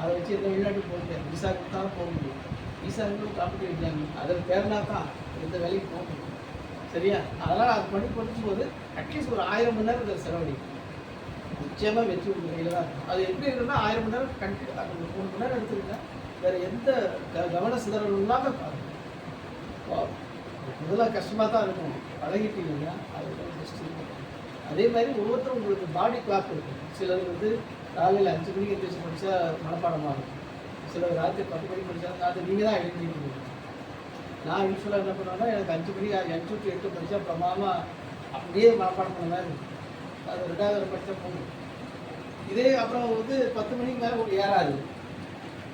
அதை வச்சு எந்த வெளிநாட்டுக்கு போக முடியாது. விசா கொடுத்தாலும் போக முடியும் விசா காப்பீட்டு எக்ஸாம் அதில் தேர்னா தான் எந்த வேலைக்கு போக முடியும். சரியா? அதனால் அது பண்ணி படிக்கும் போது அட்லீஸ்ட் ஒரு ஆயிரம் மணி நேரம் இதில் செலவழிக்கும். நிச்சயமாக வெற்றி உங்கள் கையில் தான் இருக்கும். அது எப்படி இருக்குன்னா ஆயிரம் மணி நேரம் கண்டிப்பாக அது மூணு மணி நேரம் எடுத்துருங்க வேறு எந்த க கவன சிதறல் இல்லாமல் பாருங்க முதல்ல கஷ்டமாக தான் இருக்கும். பழகிட்டீங்கன்னா அது ஜஸ்ட் அதே மாதிரி ஒவ்வொருத்தரும் உங்களுக்கு பாடி கிளாக் இருக்கும். சிலர் வந்து காலையில் அஞ்சு மணிக்கு எழுந்திரிச்சு படித்தா மனப்பாடமாக இருக்கும் சிலர் ராத்திரி பத்து மணிக்கு படித்தா ராத்திரி நீங்கள் தான் எழுந்திருக்கீங்க. நான் யூஸ்வலாக என்ன பண்ணுவேன்னா எனக்கு அஞ்சு மணிக்கு அஞ்சு டு எட்டு படித்தா பிரமாதமாக அப்படியே மனப்பாடம் பண்ண மாதிரி இருக்கும். அது ரெண்டாவது படித்தா போகும் இதே அப்புறம் வந்து பத்து மணிக்கு மேலே ஒரு ஏறாது.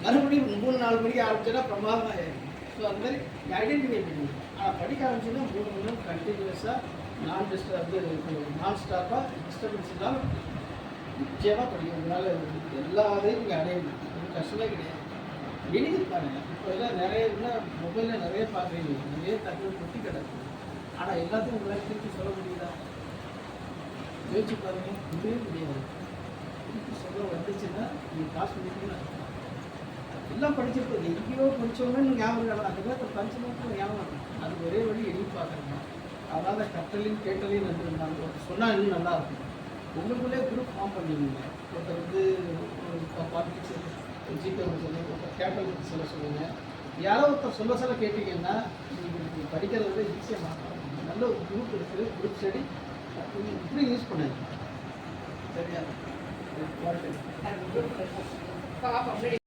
மறுபடியும் மூணு நாலு மணிக்கு ஆரம்பிச்சோன்னா பிரமாதமாக ஏறும். ஸோ அந்த மாதிரி ஐடென்டிஃபை பண்ணுவோம் ஆனால் படிக்க ஆரம்பிச்சோன்னா மூணு மணி நேரம் கண்டினியூஸாக நான் டிஸ்டர்ப் வந்து நான் ஸ்டாப்பாக டிஸ்டர்பன்ஸ் இல்லாமல் நிச்சயமாக படிக்கும் அதனால எல்லா இதையும் நீங்கள் அடைய முடியும். கஷ்டமே கிடையாது. எழுதி பாருங்க. இப்போ எல்லாம் நிறைய மொபைலில் நிறைய பார்க்குறீங்க நிறைய தகவல் கொட்டி கிடக்கு. ஆனால் எல்லாத்தையும் உங்களால் திருப்பி சொல்ல முடியுதா? யோசிச்சு பாருங்க. முடியவே முடியாது. திருப்பி சொல்ல வந்துச்சுன்னா நீங்கள் காசு பண்ணிட்டீங்கன்னா எல்லாம் படிச்சிருப்பது எங்கேயோ படித்தவங்கன்னு ஞாபகம் இருக்கலாம் அந்த நேரத்தில் பஞ்சமும் ஞாபகம் அது ஒரே வழி எழுதி பார்க்குறேங்க அதனால் கட்டலையும் கேட்டலையும் வந்துருந்தாங்க சொன்னால் இன்னும் நல்லா இருக்கும். உங்களுக்குள்ளே குரூப் ஃபார்ம் பண்ணிங்க ஒருத்தர் வந்து பாலிட்டிக்ஸ் ஜிபே சொல்லுங்க ஒருத்தர் கேட்டல் பற்றி சொல்ல சொல்லுங்க யாரோ ஒருத்தர் சொல்ல சொல்ல கேட்டீங்கன்னா நீங்கள் படிக்கிறது விட ஈஸியாக மாற்றலாம் நல்ல ஒரு குரூப் இருக்குது குரூப் ஸ்டடி இப்படி யூஸ் பண்ணுங்க. சரியா? பாப்பா